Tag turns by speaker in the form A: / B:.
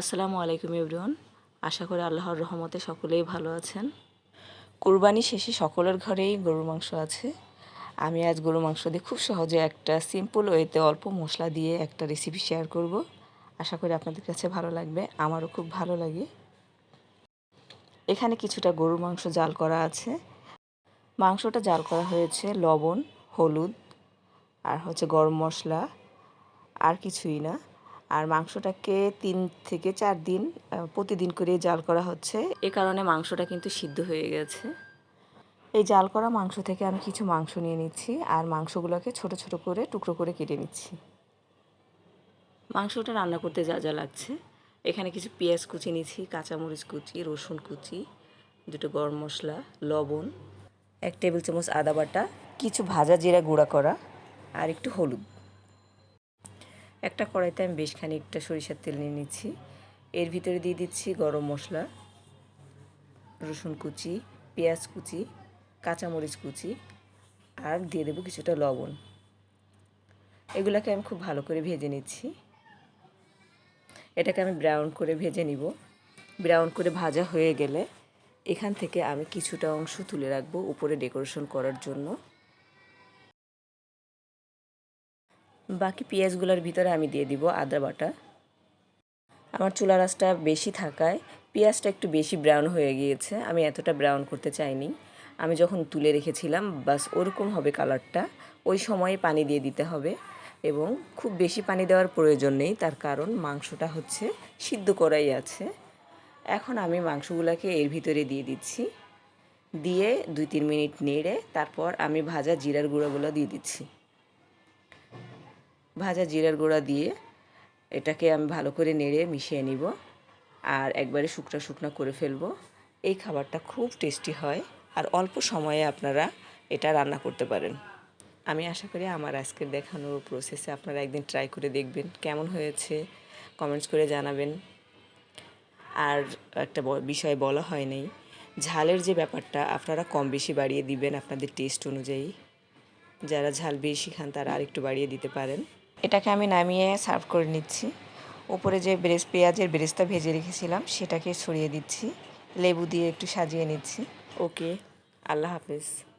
A: আসসালামু আলাইকুম এভরিওয়ান। আশা করি আল্লাহর রহমতে সকলেই ভালো আছেন। কুরবানি শেষে সকলের ঘরেই গরুর মাংস আছে। আমি আজ গরুর মাংস দিয়ে খুব সহজে একটা সিম্পল ওয়েতে অল্প মশলা দিয়ে একটা রেসিপি শেয়ার করব। আশা করি আপনাদের কাছে ভালো লাগবে, আমারও খুব ভালো লাগে। এখানে কিছুটা গরুর মাংস জাল করা আছে। মাংসটা জাল করা হয়েছে লবণ, হলুদ, আর হচ্ছে গরম মশলা, আর কিছুই না। আর মাংসটাকে তিন থেকে চার দিন প্রতিদিন করে জাল করা হচ্ছে। এ কারণে মাংসটা কিন্তু সিদ্ধ হয়ে গেছে। এই জাল করা মাংস থেকে আমি কিছু মাংস নিয়ে নিচ্ছি আর মাংসগুলোকে ছোট ছোট করে টুকরো করে কেটে নিচ্ছি। মাংসটা রান্না করতে যা যা লাগছে। এখানে কিছু পেঁয়াজ কুচি নিচ্ছি কাঁচামরিচ কুচি রসুন কুচি দুটো গরম মশলা লবণ এক টেবিল চামচ আদা বাটা কিছু ভাজা জিরা গুঁড়া করা আর একটু হলুদ। একটা কড়াইতে আমি বেশ খানিকটা সরিষার তেল নিয়ে নিচ্ছি। এর ভিতরে দিয়ে দিচ্ছি গরম মশলা, রসুন কুচি, পেঁয়াজ কুচি, কাঁচামরিচ কুচি আর দিয়ে দেবো কিছুটা লবণ। এগুলোকে আমি খুব ভালো করে ভেজে নিচ্ছি। এটাকে আমি ব্রাউন করে ভেজে নিব। ব্রাউন করে ভাজা হয়ে গেলে এখান থেকে আমি কিছুটা অংশ তুলে রাখব উপরে ডেকোরেশন করার জন্য। বাকি পেঁয়াজগুলোর ভিতরে আমি দিয়ে দিব আদা বাটা। আমার চুলা রাসটা বেশি থাকায় পেঁয়াজটা একটু বেশি ব্রাউন হয়ে গিয়েছে, আমি এতটা ব্রাউন করতে চাইনি। আমি যখন তুলে রেখেছিলাম, বাস ওরকম হবে কালারটা, ওই সময়ে পানি দিয়ে দিতে হবে এবং খুব বেশি পানি দেওয়ার প্রয়োজন নেই, তার কারণ মাংসটা হচ্ছে সিদ্ধ করাই আছে। এখন আমি মাংসগুলোকে এর ভিতরে দিয়ে দিচ্ছি। দিয়ে দুই তিন মিনিট নেড়ে তারপর আমি ভাজা জিরার গুঁড়োগুলো দিয়ে দিচ্ছি। ভাজা জিরার গুঁড়া দিয়ে এটাকে আমি ভালো করে নেড়ে মিশিয়ে নিব আর একবারে শুকনা শুকনা করে ফেলব। এই খাবারটা খুব টেস্টি হয় আর অল্প সময়ে আপনারা এটা রান্না করতে পারেন। আমি আশা করি আমার আজকের দেখানোর প্রসেসে আপনারা একদিন ট্রাই করে দেখবেন কেমন হয়েছে কমেন্টস করে জানাবেন। আর একটা বিষয় বলা হয় নাই, ঝালের যে ব্যাপারটা আপনারা কম বেশি বাড়িয়ে দিবেন আপনাদের টেস্ট অনুযায়ী। যারা ঝাল বেশি খান তারা আরেকটু বাড়িয়ে দিতে পারেন। এটাকে আমি নামিয়ে সার্ভ করে নিচ্ছি। ওপরে যে ব্রেস পেঁয়াজের ব্রেসটা ভেজে রেখেছিলাম, সেটাকে ছড়িয়ে দিচ্ছি। লেবু দিয়ে একটু সাজিয়ে নিচ্ছি। ওকে আল্লাহ হাফেজ।